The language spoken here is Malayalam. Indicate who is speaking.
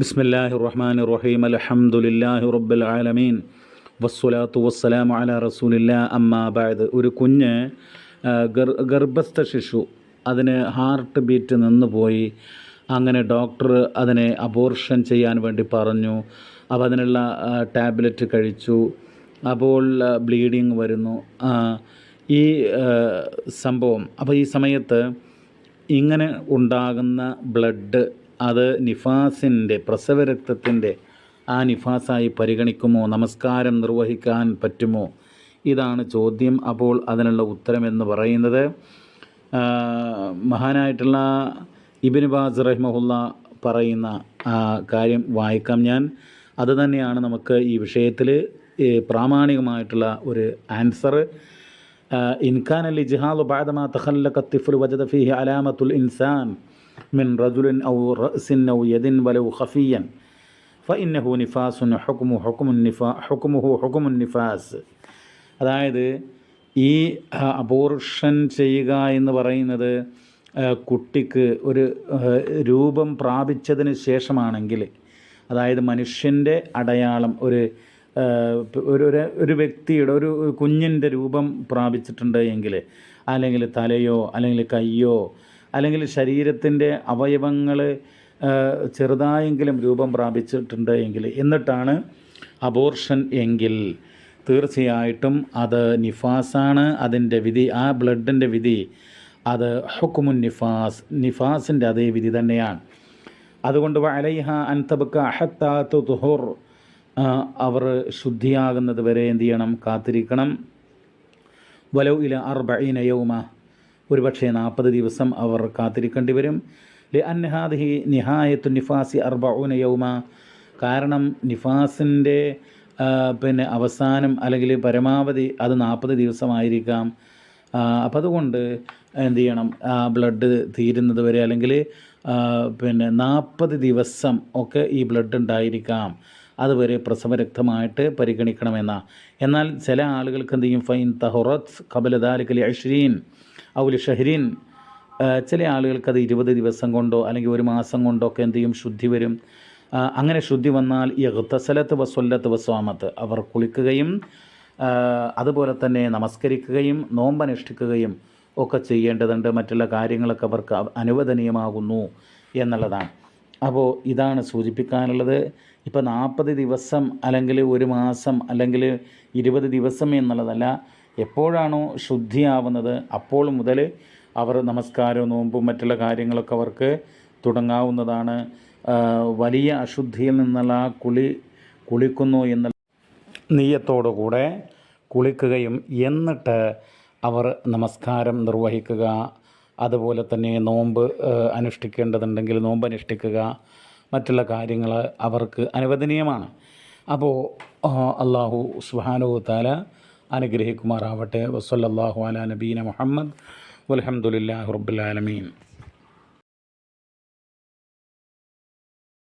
Speaker 1: ബിസ്മില്ലാഹി റഹ്മാൻ റഹീം അലഹമുല്ലാഹി റബ്ബൽ ആലമീൻ. വസ്സുലാത്തു വസ്സലാമു അല റസൂലില്ല. അമ്മാ ബാദ് ഒരു കുഞ്ഞ് ഗർഭസ്ഥ ശിശു അതിന് ഹാർട്ട് ബീറ്റ് നിന്ന് പോയി അങ്ങനെ ഡോക്ടർ അതിനെ അബോർഷൻ ചെയ്യാൻ വേണ്ടി പറഞ്ഞു. അപ്പോൾ അതിനുള്ള ടാബ്ലറ്റ് കഴിച്ചു. അപ്പോൾ ബ്ലീഡിങ് വരുന്നു. ഈ സംഭവം. അപ്പോൾ ഈ സമയത്ത് ഇങ്ങനെ ഉണ്ടാകുന്ന ബ്ലഡ് അത് നിഫാസിന്റെ പ്രസവരക്തത്തിന്റെ ആ നിഫാസായി പരിഗണിക്കുമോ? നമസ്കാരം നിർവഹിക്കാൻ പറ്റുമോ? ഇതാണ് ചോദ്യം. അപ്പോൾ അതിനുള്ള ഉത്തരമെന്ന് പറയുന്നത് മഹാനായിട്ടുള്ള ഇബിൻ ബാസ് റഹ്മുല്ല പറയുന്ന കാര്യം വായിക്കാം ഞാൻ. അത് തന്നെയാണ് നമുക്ക് ഈ വിഷയത്തിൽ പ്രാമാണികമായിട്ടുള്ള ഒരു ആൻസർ. ഇൻഖാൻ അലി ജിഹാദ് ബാദമ തഹല്ല കത്തിഫുൽ വജദ അലാമത്തുൽ ഇൻസാൻ. من رجل أو رأس أو يد ولو خفيا فإنه نفاس حكم حكم النفا حكمه حكم النفاس അതായത് ഈ അബോർഷൻ ചെയ്യുക എന്ന് പറയുന്നത് ആ, കുട്ടിക്ക് ഒരു ആ, രൂപം പ്രാപിച്ചതിന് ശേഷമാണെങ്കിൽ അതായത് മനുഷ്യൻ്റെ അടയാളം ഒരു ആ, ഒരു ഒരു ഒരു വ്യക്തിയുടെ ഒരു കുഞ്ഞിൻ്റെ രൂപം പ്രാപിച്ചിട്ടുണ്ട് എങ്കിൽ അല്ലെങ്കിൽ തലയോ അല്ലെങ്കിൽ കയ്യോ അല്ലെങ്കിൽ ശരീരത്തിന്റെ അവയവങ്ങൾ ചെറുതായെങ്കിലും രൂപം പ്രാപിച്ചിട്ടുണ്ട് എങ്കിൽ എന്നിട്ടാണ് അബോർഷൻ എങ്കിൽ തീർച്ചയായിട്ടും അത് നിഫാസാണ്. അതിന്റെ വിധി ആ ബ്ലഡിന്റെ വിധി അത് ഹുക്കുമുൻ നിഫാസ് നിഫാസിന്റെ അതേ വിധി തന്നെയാണ്. അതുകൊണ്ട് അലൈഹ അൻതബക്ക അഹത്താത്തു തുഹുർ അവർ ശുദ്ധിയാകുന്നത് വരെ എന്ത് ചെയ്യണം? കാത്തിരിക്കണം. വലൗ ഇല അർബീന യൗമ. ഒരുപക്ഷെ നാൽപ്പത് ദിവസം അവർ കാത്തിരിക്കേണ്ടി വരും. ലി അൻഹാദിഹി നിഹായത്തു നിഫാസി അർബഊന യൗമ. കാരണം നിഫാസിന്റെ പിന്നെ അവസാനം അല്ലെങ്കിൽ പരമാവധി അത് നാൽപ്പത് ദിവസമായിരിക്കാം. അപ്പം അതുകൊണ്ട് എന്ത് ചെയ്യണം? ആ ബ്ലഡ് തീരുന്നത് വരെ അല്ലെങ്കിൽ പിന്നെ നാൽപ്പത് ദിവസം ഒക്കെ ഈ ബ്ലഡ് ഉണ്ടായിരിക്കാം. അതുവരെ പ്രസവരക്തമായിട്ട് പരിഗണിക്കണമെന്ന. എന്നാൽ ചില ആളുകൾക്ക് എന്ത് ചെയ്യും? ഫൈൻ തഹുറത്ത് കബലദാലിക്കലി അഷ്രീൻ ഔലി ഷഹരീൻ. ചില ആളുകൾക്ക് അത് ഇരുപത് ദിവസം കൊണ്ടോ അല്ലെങ്കിൽ ഒരു മാസം കൊണ്ടോ ഒക്കെ എന്ത് ചെയ്യും? ശുദ്ധി വരും. അങ്ങനെ ശുദ്ധി വന്നാൽ ഇഹ്തസലത്ത് വസ്വല്ലത്ത് വസ്വാമത്ത് അവർ കുളിക്കുകയും അതുപോലെ തന്നെ നമസ്കരിക്കുകയും നോമ്പനുഷ്ഠിക്കുകയും ഒക്കെ ചെയ്യേണ്ടതുണ്ട്. മറ്റുള്ള കാര്യങ്ങളൊക്കെ അവർക്ക് അവ- അനുവദനീയമാകുന്നു എന്നുള്ളതാണ്. അപ്പോൾ ഇതാണ് സൂചിപ്പിക്കാനുള്ളത്. ഇപ്പോൾ നാൽപ്പത് ദിവസം അല്ലെങ്കിൽ ഒരു മാസം അല്ലെങ്കിൽ ഇരുപത് ദിവസം എന്നുള്ളതല്ല എപ്പോഴാണോ ശുദ്ധിയാവുന്നത് അപ്പോൾ മുതൽ അവർ നമസ്കാരവും നോമ്പും മറ്റുള്ള കാര്യങ്ങളൊക്കെ അവർക്ക് തുടങ്ങാവുന്നതാണ്. വലിയ അശുദ്ധിയിൽ നിന്നുള്ള കുളി കുളിക്കുന്നു എന്നുള്ള നീയത്തോടുകൂടെ കുളിക്കുകയും എന്നിട്ട് അവർ നമസ്കാരം നിർവഹിക്കുക അതുപോലെ തന്നെ നോമ്പ് അനുഷ്ഠിക്കേണ്ടതുണ്ടെങ്കിൽ നോമ്പ് അനുഷ്ഠിക്കുക. മറ്റുള്ള കാര്യങ്ങൾ അവർക്ക് അനുവദനീയമാണ്. അപ്പോൾ അള്ളാഹു താല അനുഗ്രഹിക്കുമാറാവട്ടെ. വസല്ലാഹു അല നബീന മുഹമ്മദ്. വലഹമുല്ലാ റബ്ബുലാലമീൻ